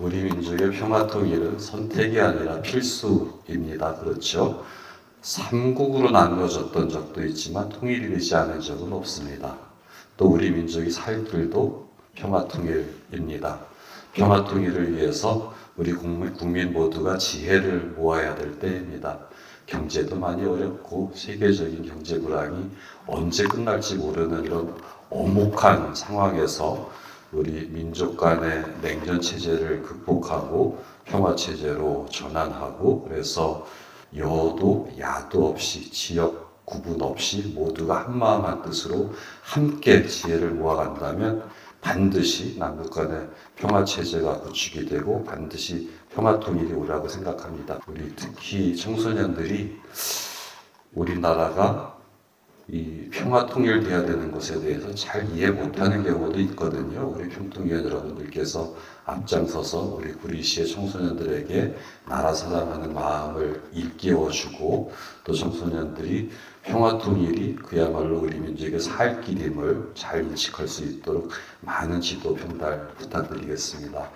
우리 민족의 평화 통일은 선택이 아니라 필수입니다. 그렇죠? 삼국으로 나누어졌던 적도 있지만 통일이 되지 않은 적은 없습니다. 또 우리 민족이 살 길도 평화 통일입니다. 평화 통일을 위해서 우리 국민, 국민 모두가 지혜를 모아야 될 때입니다. 경제도 많이 어렵고 세계적인 경제 불황이 언제 끝날지 모르는 이런 엄혹한 상황에서 우리 민족 간의 냉전 체제를 극복하고 평화 체제로 전환하고 그래서 여도 야도 없이 지역 구분 없이 모두가 한 마음 한 뜻으로 함께 지혜를 모아간다면 반드시 남북 간의 평화 체제가 구축이 되고 반드시 평화 통일이 오라고 생각합니다. 우리 특히 청소년들이 우리나라가 이 평화 통일돼야 되는 것에 대해서 잘 이해 못하는 경우도 있거든요. 우리 평통위원 여러분들께서 앞장서서 우리 구리시의 청소년들에게 나라 사랑하는 마음을 일깨워주고 또 청소년들이 평화 통일이 그야말로 우리 민족의 살 길임을 잘 인식할 수 있도록 많은 지도 편달 부탁드리겠습니다.